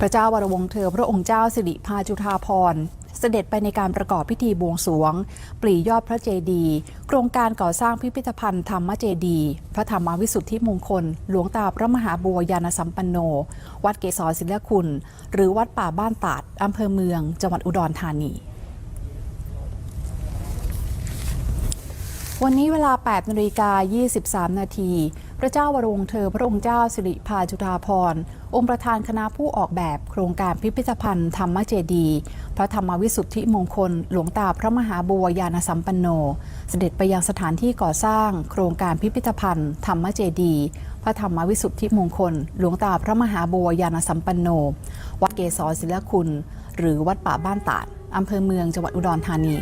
พระเจ้าวรวงเธอพระองค์เจ้าสิริพาจุฑาภรณ์เสด็จไปในการประกอบพิธีบวงสวง ปลียอดพระเจดีย์โครงการก่อสร้างพิพิธภัณฑ์ธรรมเจดีย์พระธรรมวิสุทธิมงคล หลวงตาพระมหาบัวยานสัมปันโน วัดเกศรศิลคุณ หรือวัดป่าบ้านตาดอำเภอเมือง จังหวัดอุดรธานี วันนี้เวลา 8นาฬิกา23 นาที พระเจ้าวรวงเธอพระองค์เจ้าสิริพาจุฑาภรองค์ประธานคณะผู้ออกแบบโครงการพิพิธภัณฑ์ธรรมเจดี พระธรรมวิสุทธิมงคล หลวงตาพระมหาบัวยานสัมปันโน เสด็จไปยังสถานที่ก่อสร้าง โครงการพิพิธภัณฑ์ธรรมเจดี พระธรรมวิสุทธิมงคล หลวงตาพระมหาบัวยานสัมปันโน วัดเกศรศิลคุณ หรือวัดป่าบ้านตาด อำเภอเมืองจังหวัดอุดรธานี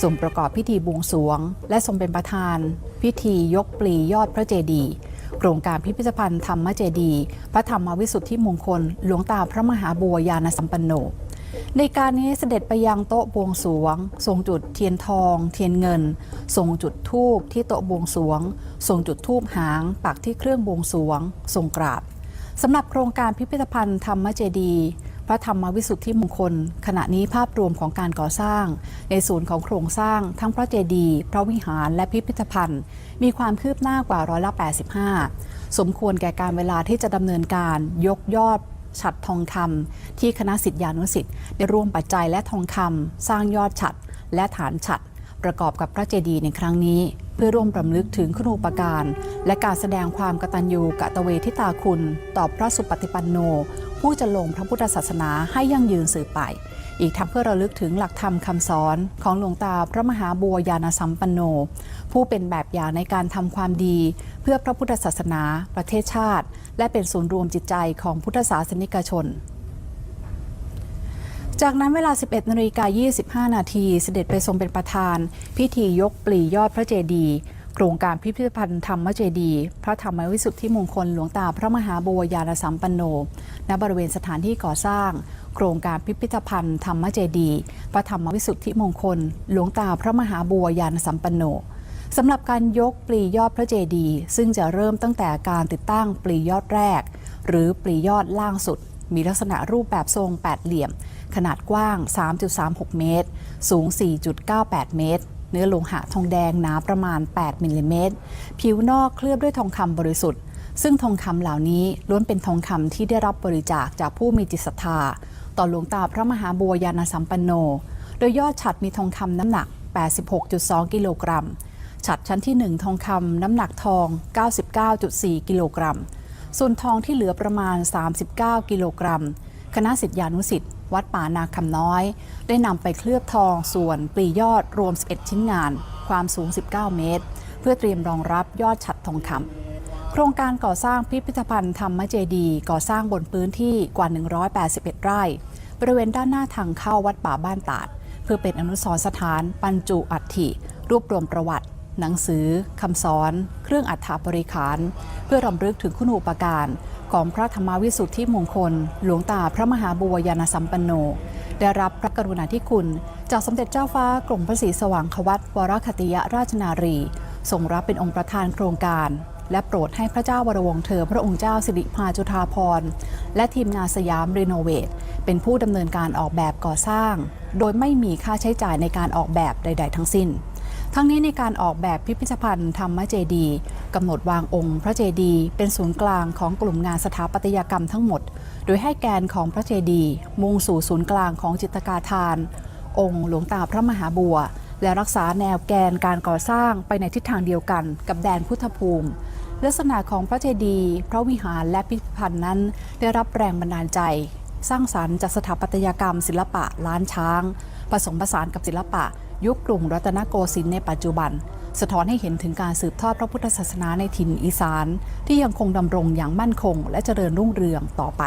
ส่วนประกอบพิธีบวงสรวง และทรงเป็นประธาน พิธียกปลียอดพระเจดีย์โครงการพิพิธภัณฑ์ธรรมเจดีย์พระธรรมวิสุทธิมงคล หลวงตาพระมหาบัวยานสัมปันโน ในการนี้เสด็จไปยังโต๊ะบวงสรวง ทรงจุดเทียนทอง เทียนเงิน ทรงจุดธูปที่โต๊ะบวงสรวง ทรงจุดธูปหาง ปักที่เครื่องบวงสรวง ทรงกราบสำหรับโครงการพิพิธภัณฑ์ธรรมเจดีย์ ระธรรมวิสุทธิมงคล ขณะนี้ภาพรวมของการก่อสร้าง ในส่วนของโครงสร้างทั้งพระเจดีย์พระวิหารและพิพิธภัณฑ์ มีความคืบหน้ากว่าร้อยละ 85 สมควรแก่การเวลาที่จะดำเนินการยกยอดฉัดทองคำที่คณะสิทธิานุสิทธิ์ได้ร่วมปัจจัยและทองคำสร้างยอดฉัดและฐานฉัดประกอบกับพระเจดีย์ในครั้งนี้ เพื่อร่วมรำลึกถึงคุณูปการ และการแสดงความกตัญญูกะตะเวทิตาคุณ ต่อพระสุปฏิปันโน ผู้จะลงพระพุทธศาสนาให้ยั่งยืนสืบไป อีกทั้งเพื่อระลึกถึงหลักธรรมคำสอนของหลวงตาพระมหาบัวยานสัมปันโน ผู้เป็นแบบอย่างในการทำความดี เพื่อพระพุทธศาสนา ประเทศชาติ และเป็นศูนย์รวมจิตใจของพุทธศาสนิกชนจากนั้นเวลา 11นาฬิกา25 นาที เสด็จไปทรงเป็นประธาน พิธียกปลียอดพระเจดีย์ โครงการพิพิธภัณฑ์ธรรมเจดี พระธรรมวิสุทธิมงคลหลวงตาพระมหาบัวยานสัมปันโน ณ บริเวณสถานที่ก่อสร้าง โครงการพิพิธภัณฑ์ธรรมเจดี พระธรรมวิสุทธิมงคล หลวงตาพระมหาบัวยานสัมปันโนสำหรับการยกปลียอดพระเจดีย์ซึ่งจะเริ่มตั้งแต่การติดตั้งปลียอดแรก หรือปลียอดล่างสุด มีลักษณะรูปแบบทรงแปดเหลี่ยม ขนาดกว้าง 3.36 เมตร สูง 4.98 เมตร เนื้อโลหะทองแดงหนาประมาณ 8มิลลิเมตร ผิวนอกเคลือบด้วยทองคำบริสุทธิ์ ซึ่งทองคำเหล่านี้ล้วนเป็นทองคำที่ได้รับบริจาคจากผู้มีจิตศรัทธา ต่อหลวงตาพระมหาบัวยานสัมปันโน โดยยอดฉัดมีทองคำน้ำหนัก 86.2 กิโลกรัม ฉัดชั้นที่ 1 ทองคำน้ำหนักทอง 99.4 กิโลกรัม ส่วนทองที่เหลือประมาณ 39 กิโลกรัม คณะสิทธิานุสิทธิ์ วัดป่านาคำน้อย ได้นำไปเคลือบทองส่วนปลียอดรวม 11 ชิ้นงาน ความสูง 19 เมตร เพื่อเตรียมรองรับยอดฉัดทองคำโครงการก่อสร้างพิพิธภัณฑ์ธรรมเจดีก่อสร้างบนพื้นที่กว่า 181 ไร่ บริเวณด้านหน้าทางเข้าวัดป่าบ้านตาด เพื่อเป็นอนุสรณ์สถานบรรจุอัฐิรวบรวมประวัติ หนังสือคำสอน เครื่องอัฐบริขาร เพื่อรำลึกถึงคุณูปการ ของพระธรรมวิสุทธิมงคล หลวงตาพระมหาบัวยานสัมปันโน ได้รับพระกรุณาธิคุณ จากสมเด็จเจ้าฟ้ากรมพระศรีสว่างควัตวรคติยราชนารีทรงรับเป็นองค์ประธานโครงการ และโปรดให้พระเจ้าวรวงเธอ พระองค์เจ้าสิริพาจุฑาภรณ์และทีมงานสยามรีโนเวทเป็นผู้ดำเนินการออกแบบก่อสร้าง โดยไม่มีค่าใช้จ่ายในการออกแบบใด ๆ ทั้งสิ้น ทั้งนี้ในการออกแบบพิพิธภัณฑ์ธรรมเจดีกำหนดวางองค์พระเจดีเป็นศูนย์กลางของกลุ่มงานสถาปัตยกรรมทั้งหมด โดยให้แกนของพระเจดีมุ่งสู่ศูนย์กลางของจิตกาทาน องค์หลวงตาพระมหาบัว และรักษาแนวแกนการก่อสร้างไปในทิศทางเดียวกันกับแดนพุทธภูมิลักษณะของพระเจดีย์พระวิหารและพิพิธภัณฑ์นั้น ได้รับแรงบันดาลใจ สร้างสรรค์จากสถาปัตยกรรมศิลปะล้านช้าง ผสมผสานกับศิลปะ ยุคกรุงรัตนโกสินทร์ในปัจจุบัน สะท้อนให้เห็นถึงการสืบทอดพระพุทธศาสนาในถิ่นอีสาน ที่ยังคงดำรงอย่างมั่นคง และเจริญรุ่งเรืองต่อไป